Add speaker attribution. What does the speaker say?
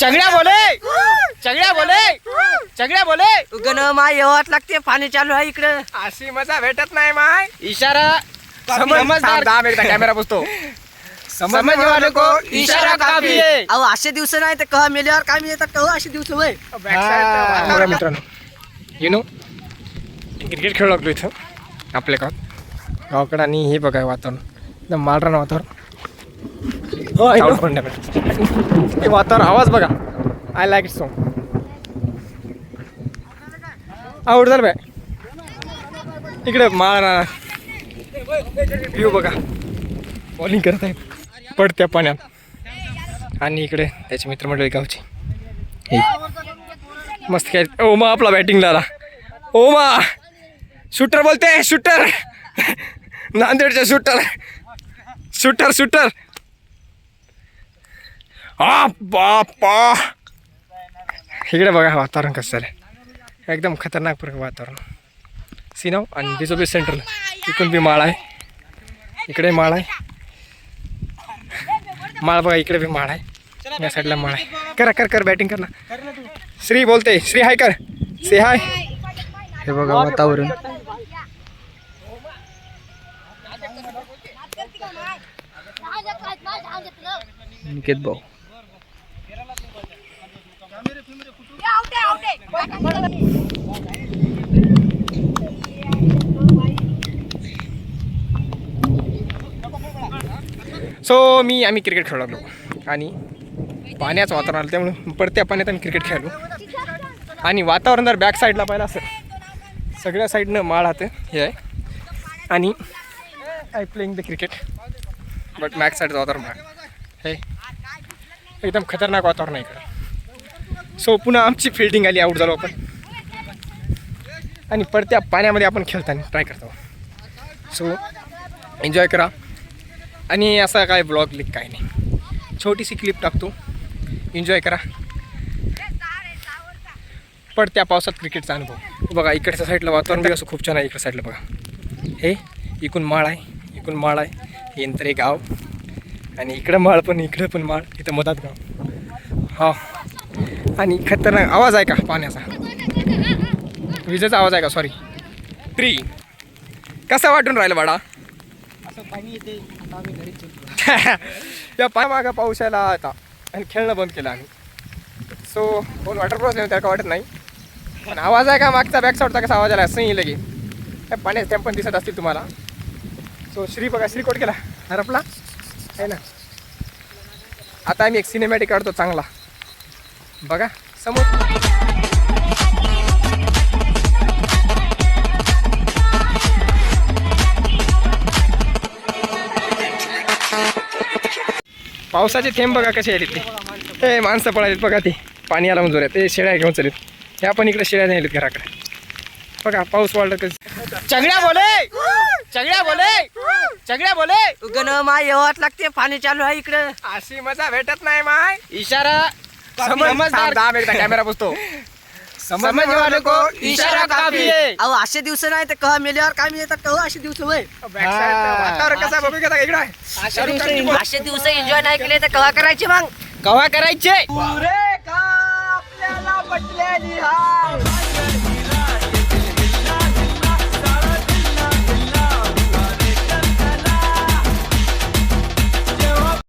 Speaker 1: चगड्या बोले. चगड्या बोले. चगड्या बोले.
Speaker 2: गण माय येवाच लागते पाणी चालू आहे इकडं.
Speaker 3: अशी मजा भेटत नाही माय.
Speaker 1: इशारा. समजदार.
Speaker 3: थांब एक कॅमेरा बसतो
Speaker 1: समझने वाले को इशारा काफी है.
Speaker 2: अहो असे दिवस नाही तर कवा मेल्यावर काय येतात कवा असे दिवस होय?
Speaker 3: मित्रांनो. यु नो क्रिकेट खेळू लागलो इथं. आपल्या गावात. गावाकडं आणि हे बघा वातावरण. एकदम मालरान वातावरण. हो पण नाही वातावरण आवाज बघा. आय लाईक इट सो आवड झालं बाय इकडे मारा. व्ह्यू बघा. बॉलिंग करत आहेत पडत्या पाण्यात. आणि इकडे त्याचे मित्रमंडळी गावची. हे. मस्त काय. ओमा आपला बॅटिंगला आला. ओमा! शूटर बोलते शूटर नांदेडचा शूटर शूटर शूटर बापा इकडे बघा वातावरण कसं आहे एकदम खतरनाक प्रकार वातावरण. सिनाव आणि बिजोबी सेंटरला इकडून बी माळ आहे. इकडे माळ आहे. माळ बघा इकडे बी माळ आहे. या साईडला माळ आहे. करा कर कर बॅटिंग कर. ना श्री बोलते. श्री हाय कर. श्री हाय हे बघा वातावरण. निकेत भाऊ. सो मी आम्ही क्रिकेट खेळू लागलो. आणि पाण्याचं वातावरण आलं त्यामुळे पडत्या पाण्यात आम्ही क्रिकेट खेळलो आणि वातावरण जर बॅक साईडला पाहिलं असं सगळ्या साईडनं माळ हात हे आहे. आणि I playing the cricket but back साईडचं वातावरण हे एकदम खतरनाक वातावरण आहे इकडं. सो पुन्हा आमची फिल्डिंग आली आऊट झालो आपण. आणि पडत्या पाण्यामध्ये आपण खेळताना ट्राय करतो. सो एन्जॉय करा. आणि असा काय ब्लॉग लिक काय नाही. छोटीशी क्लिप टाकतो. एन्जॉय करा. पडत्या पावसात क्रिकेटचा अनुभव. बघा इकडच्या साईडला वातावरण बी असं खूप छान आहे इकडच्या साईडला बघा. हे इकून माळ आहे इकून माळ आहे. हे नंतर हे गाव. आणि इकडं माळ पण इकडं पण माळ. इथं मधात गाव. हा. आणि खतरनाक आवाज आहे का पाण्याचा? विजेचा आवाज आहे का? सॉरी ट्री कसा वाटून राहिलं बाळा? या पायमागं पाऊस यायला आता आणि खेळणं बंद केलं आम्ही. सो कोण वॉटर प्रूफ नाही त्याला वाटत नाही. पण आवाज आहे का? मागचा बॅक साईडचा कसा आवाज आला? असं येईल की त्या पाण्याचे थेंब पण दिसत असतील तुम्हाला. सो श्री बघा श्री कोट केला? हरपला? आहे ना? आता आम्ही एक सिनेमॅटिक काढतो चांगला. बघा समोर. पावसाचे थेंब बघा कसे आहेत ते हे माणसं पळालीत बघा ते. पाणी आला मंजूर आहे ते शेळ्या घेऊन चालेत ह्या पण इकडे शेळ्या नेलेत घराकडे. बघा पाऊस वाढला कसं
Speaker 1: चगड्या बोले! चगड्या बोले! चगड्या बोले!
Speaker 2: गण माय येवाच लागते. पाणी चालू आहे इकडं.
Speaker 3: अशी मजा भेटत नाही माय.
Speaker 1: इशारा. समजदार
Speaker 3: थांब एक कॅमेरा बसतो
Speaker 1: समझने वाले को इशारा काफी है
Speaker 2: अहो असे दिवस नाही तर कवा मेल्यावर काय येतात कवा असे दिवस होय.
Speaker 3: वातावरण कसं बघू का इकडे आहे.
Speaker 2: असे दिवस एन्जॉय नाही केले तर कवा करायचे मग.
Speaker 1: कवा करायचे.
Speaker 2: पुरे का आपल्याला पटलेली हाय?